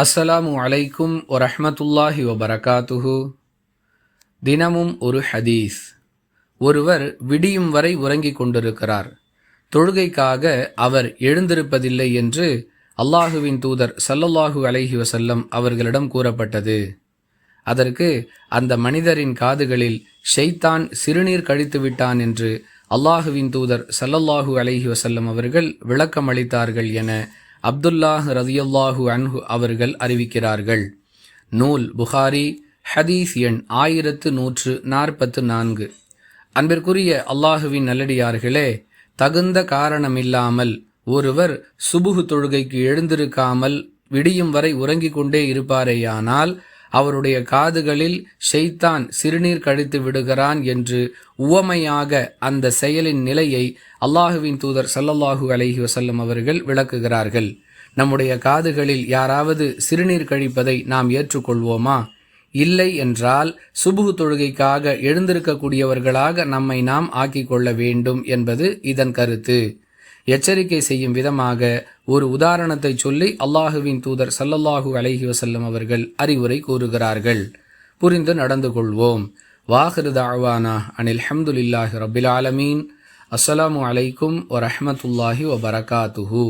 அஸ்ஸலாமு அலைக்கும் வரஹ்மத்துல்லாஹி வபரகாத்துஹு. தினமும் ஒரு ஹதீஸ். ஒருவர் விடியும் வரை உறங்கிக் கொண்டிருக்கிறார். தொழுகைக்காக அவர் எழுந்திருப்பதில்லை என்று அல்லாஹுவின் தூதர் சல்லல்லாஹு அலைஹி வசல்லம் அவர்களிடம் கூறப்பட்டது. அதற்கு அந்த மனிதரின் காதுகளில் ஷெய்தான் சிறுநீர் கழித்து விட்டான் என்று அல்லாஹுவின் தூதர் சல்லல்லாஹு அலைஹி வசல்லம் அவர்கள் விளக்கம் அளித்தார்கள் என அப்துல்லாஹ் ரதியல்லாஹு அன்ஹு அவர்கள் அறிவிக்கிறார்கள். நூல் புகாரி ஹதீஸ் எண் ஆயிரத்து நூற்று நாற்பத்து நான்கு. அன்பிற்குரிய அல்லாஹுவின் நல்லடியார்களே தகுந்த காரணமில்லாமல் ஒருவர் சுபுகு தொழுகைக்கு எழுந்திருக்காமல் விடியும் வரை உறங்கிக் கொண்டே இருப்பாரேயானால் அவருடைய காதுகளில் ஷெய்தான் சிறுநீர் கழித்து விடுகிறான் என்று உவமையாக அந்த செயலின் நிலையை அல்லாஹுவின் தூதர் சல்லல்லாஹு அலஹி வசல்லம் அவர்கள் விளக்குகிறார்கள். நம்முடைய காதுகளில் யாராவது சிறுநீர் கழிப்பதை நாம் ஏற்றுக்கொள்வோமா? இல்லை என்றால் சுபுகு தொழுகைக்காக எழுந்திருக்கக்கூடியவர்களாக நம்மை நாம் ஆக்கிக்கொள்ள வேண்டும் என்பது இதன் கருத்து. எச்சரிக்கை செய்யும் விதமாக ஒரு உதாரணத்தை சொல்லி அல்லாஹுவின் தூதர் சல்லல்லாஹு அலஹி வசல்லம் அவர்கள் அறிவுரை கூறுகிறார்கள். புரிந்து நடந்து கொள்வோம். வாஹிரு தாழ்வானா அனில் ஹம்துலில்லாஹி ரபில் ஆலமீன். அஸ்ஸலாமு அலைக்கும் வரஹமத்துல்லாஹி வபரகாத்துஹூ.